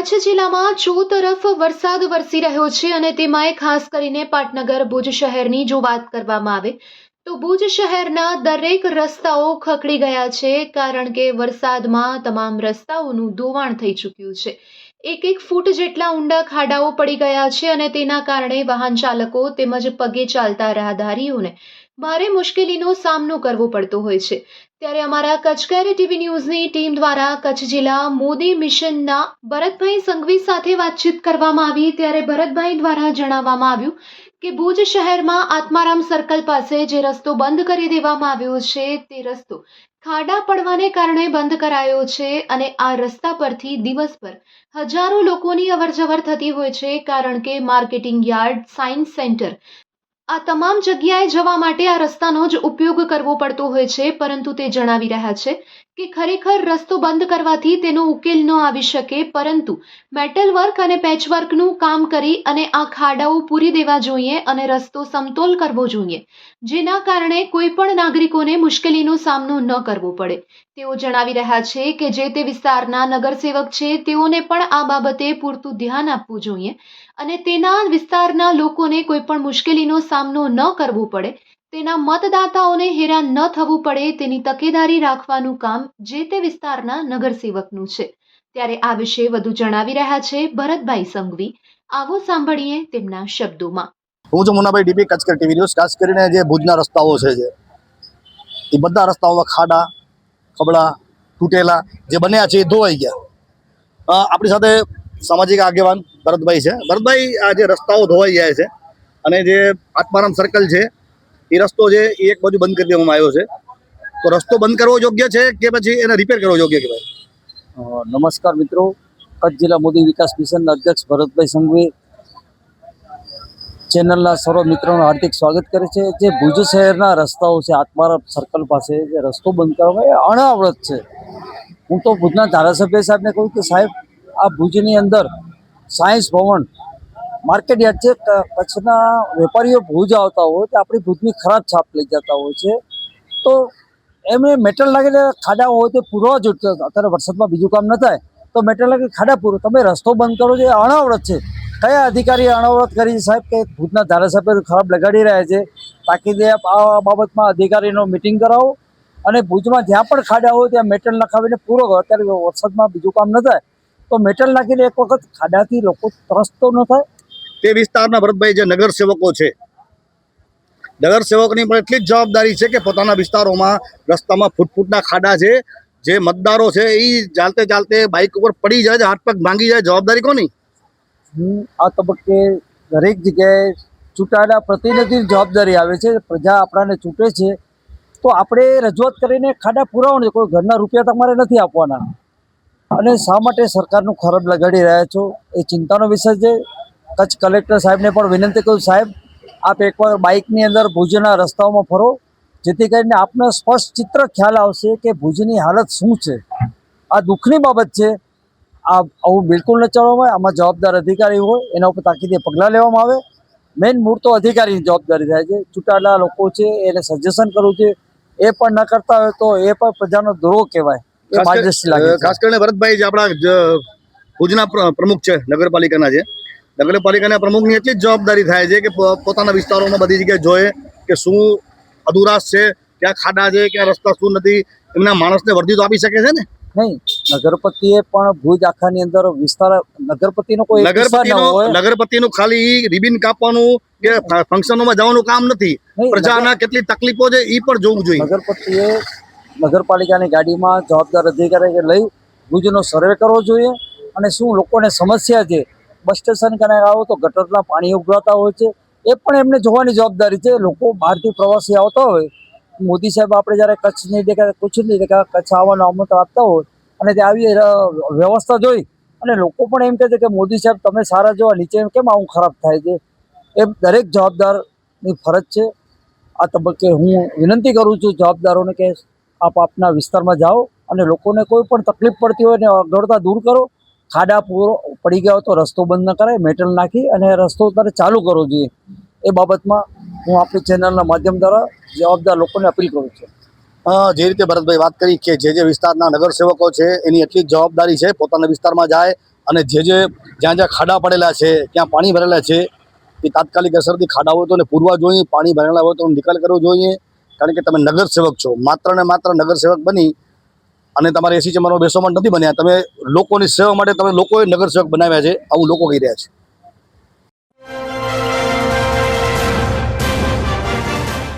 કચ્છ જિલ્લામાં ચોતરફ વરસાદ વરસી રહ્યો છે અને તેમાંય ખાસ કરીને પાટનગર, ભુજ શહેરની જો વાત કરવામાં આવે, તો ભુજ શહેરના દરેક રસ્તાઓ ખખડી ગયા છે કારણ કે વરસાદમાં તમામ રસ્તાઓનું ધોવાણ થઈ ચૂક્યું છે. એક એક ફૂટ જેટલા ઊંડા ખાડાઓ પડી ગયા છે અને તેના કારણે વાહન ચાલકો તેમજ પગે ચાલતા રાહદારીઓને ભારે મુશ્કેલીનો સામનો કરવો પડતો હોય છે. ત્યારે અમારા કચકેરી ટીવી ન્યૂઝની ટીમ દ્વારા કચ્છ જિલ્લા મોદી મિશનના ભરતભાઈ સંઘવી સાથે વાતચીત કરવામાં આવી ત્યારે ભરતભાઈ દ્વારા જણાવવામાં આવ્યું કે ભુજ શહેરમાં આત્મારામ સર્કલ પાસે જે રસ્તો બંધ કરી દેવામાં આવ્યો છે તે રસ્તો ખાડા પડવાને કારણે બંધ કરાયો છે અને આ રસ્તા પરથી દિવસભર હજારો લોકોની અવરજવર થતી હોય છે કારણ કે માર્કેટિંગ યાર્ડ, સાયન્સ સેન્ટર આ તમામ જગ્યાએ જવા માટે આ રસ્તાનો જ ઉપયોગ કરવો પડતો હોય છે, પરંતુ તે જણાવી રહ્યા છે કે ખરેખર રસ્તો બંધ કરવાથી તેનો ઉકેલ ન આવી શકે, પરંતુ મેટલ વર્ક અને પેચવર્કનું કામ કરી અને આ ખાડાઓ પૂરી દેવા જોઈએ અને રસ્તો સમતોલ કરવો જોઈએ, જેના કારણે કોઈ પણ નાગરિકોને મુશ્કેલીનો સામનો ન કરવો પડે. તેઓ જણાવી રહ્યા છે કે જે તે વિસ્તારના નગરસેવક છે, તેઓને પણ આ બાબતે પૂરતું ધ્યાન આપવું જોઈએ. અને તેના વિસ્તારના લોકોને કોઈ પણ મુશ્કેલીનો સામનો ન કરવો પડે, તેના મતદાતાઓને હેરાન ન થવું પડે, તેની તકેદારી રાખવાનું કામ જે તે વિસ્તારના નગરસેવકનું છે. ત્યારે આ વિશે વધુ જણાવી રહ્યા છે ભરતભાઈ સંઘવી. આવો સાંભળીએ તેમના શબ્દોમાં. હું છું Munnabhai DP Kachkar TV news. ખાસ કરીને જે ભુજના રસ્તાઓ છે જે, એ બધા રસ્તાઓમાં ખાડા, ખબડા, તૂટેલા જે બન્યા છે એ ધોવાઈ ગયા. આપણી સાથે સામાજિક આગેવાન ભરતભાઈ છે. ભરતભાઈ આ જે રસ્તાઓ ધોવાઈ જાય છે અને જે આત્મારામ સર્કલ છે, એ રસ્તો છે એ એક બાજુ બંધ કરી દેવામાં આવ્યો છે. તો રસ્તો બંધ કરવો યોગ્ય છે કે પછી એને રિપેર કરવો યોગ્ય કહેવાય? ભાઈ નમસ્કાર મિત્રો. કચ્છ જિલ્લા મોદી વિકાસ મિશનના અધ્યક્ષ ભરતભાઈ સંઘવી ચેનલના સર્વ મિત્રોનું હાર્દિક સ્વાગત કરે છે. જે ભુજ શહેરના રસ્તાઓ છે, આત્મારામ સર્કલ પાસે જે રસ્તો બંધ કરવામાં એ અનાવૃત છે. હું તો ભુજના ધારાસભ્ય સાહેબને કહું કે સાહેબ આ ભુજની અંદર સાયન્સ ભવન માર્કેટ યાર્ડ છે. કચ્છના વેપારીઓ ભુજ આવતા હોય તો આપણી ભુજની ખરાબ છાપ લઈ જતા હોય છે. તો એમને મેટલ લાગેલા ખાડા હોય તે પૂરવા જોઈએ અત્યારે વરસાદમાં બીજું કામ ન થાય. તો મેટલ લાગે ખાડા પૂરો. તમે રસ્તો બંધ કરો છો, એ અનાવરત છે. કયા અધિકારીએ અનાવરત કરી છે સાહેબ? કે ભુજના ધારાસભ્ય ખરાબ લગાડી રહ્યા છે. તાકીદે આ બાબતમાં અધિકારીનો મિટિંગ કરાવો. અને ભુજમાં જ્યાં પણ ખાડા હોય ત્યાં મેટલ નખાવીને પૂરો કરો. અત્યારે વરસાદમાં બીજું કામ ન થાય. તો મેટલ નાખીને એક વખત ખાડાથી લોકો ત્રસ્તો ન થાય. તે વિસ્તારના ભરતભાઈ જે નગરસેવકો છે નગરસેવકની પણ એટલી જ જવાબદારી છે કે પોતાના વિસ્તારોમાં રસ્તામાં ફૂટફૂટના ખાડા છે જે મતદારો છે એ ચાલતે ચાલતે બાઇક ઉપર પડી જાય હાથ પગ ભાંગી જાય જવાબદારી કોની? હું આ તબક્કે દરેક જગ્યાએ ચૂંટાયેલા પ્રતિનિધિની જવાબદારી આવે છે પ્રજા આપણાને ચૂંટે છે. તો આપણે રજૂઆત કરીને ખાડા પુરાવાનું છે કોઈ ઘરના રૂપિયા તમારે નથી આપવાના. અને શા માટે સરકારનું ખરાબ લગાડી રહ્યા છો એ ચિંતાનો વિષય છે. કચ્છ કલેક્ટર સાહેબને પણ વિનંતી કરું સાહેબ, આપ એકવાર બાઇકની અંદર ભુજના રસ્તાઓમાં ફરો, જેથી કરીને આપને સ્પષ્ટ ચિત્ર ખ્યાલ આવશે કે ભુજની હાલત શું છે. આ દુઃખની બાબત છે. આ આવું બિલકુલ ન ચલાવવામાં આમાં જવાબદાર અધિકારી હોય, એના ઉપર તાકીદે પગલાં લેવામાં આવે. મેઇન મૂળ તો અધિકારીની જવાબદારી થાય છે. ચૂંટાયેલા લોકો છે, એને સજેશન કરવું છે, એ પણ ન કરતા હોય તો એ પણ પ્રજાનો દ્રોહ કહેવાય. એ ખાસ લાગે ખાસ કરીને ભરતભાઈ જે આપણા ભુજના પ્રમુખ છે નગરપાલિકાના છે નગરપાલિકાના પ્રમુખની એટલી જ જવાબદારી થાય છે કે પોતાના વિસ્તારોમાં બધી જગ્યાએ જોએ કે શું અધુરાશ છે ક્યાં ખાડા છે ક્યાં રસ્તા શું નથી એમના માણસને વર્દી તો આપી શકે છે ને? નહીં નગરપતિએ પણ ભુજ આખાની અંદર વિસ્તાર નગરપતિનો કોઈ નગરપતિનો નગરપતિનું ખાલી રિબિન કાપવાનું કે ફંક્શનોમાં જવાનું કામ નથી. પ્રજાના કેટલી તકલીફો છે એ પણ જોવું જોઈએ. નગરપતિએ નગરપાલિકાની ગાડીમાં જવાબદાર અધિકારી લઈ ભુજનો સર્વે કરવો જોઈએ અને શું લોકોને સમસ્યા છે? બસ સ્ટેશન કને આવો તો ગટરના પાણી ઉભરાતા હોય છે. એ પણ એમને જોવાની જવાબદારી છે. લોકો બહારથી પ્રવાસી આવતા હોય. મોદી સાહેબ આપણે જ્યારે કચ્છ નહીં દેખાય કચ્છ નહીં દેખાય કચ્છ આવવાનો આમંત્રણ આપતા હોય અને તે આવી વ્યવસ્થા જોઈ અને લોકો પણ એમ કહે છે કે મોદી સાહેબ તમે સારા જોવા નીચે કેમ આવું ખરાબ થાય છે? એ દરેક જવાબદારની ફરજ છે. આ તબક્કે હું વિનંતી કરું છું જવાબદારોને કે આપ આપના વિસ્તારમાં જાઓ અને લોકોને કોઈ પણ તકલીફ પડતી હોય ને અગવડતા દૂર કરો. ખાડા પૂરો પડી ગયા તો રસ્તો બંધ ન કરાય મેટલ નાખી અને રસ્તો તારે ચાલુ કરવો જોઈએ. એ બાબતમાં હું આપણી ચેનલના માધ્યમ દ્વારા જવાબદાર લોકોને અપીલ કરું છું. જે રીતે ભરતભાઈ વાત કરી કે જે જે વિસ્તારના નગરસેવકો છે, એની એટલી જ જવાબદારી છે, પોતાના વિસ્તારમાં જાય અને જે જે જ્યાં જ્યાં ખાડા પડેલા છે, ત્યાં પાણી ભરેલા છે, એ તાત્કાલિક અસરથી ખાડા હોય તો એને પૂરવા જોઈએ, પાણી ભરેલા હોય તો નિકાલ કરવો જોઈએ. કારણ કે તમે નગરસેવક છો. માત્ર ને માત્ર નગરસેવક બની અને તમારે એસી ચેમ્બરમાં બેસવા માટે નથી બન્યા. તમે લોકોની સેવા માટે તમે લોકોએ નગરસેવક બનાવ્યા છે. આવું લોકો કહી રહ્યા છે.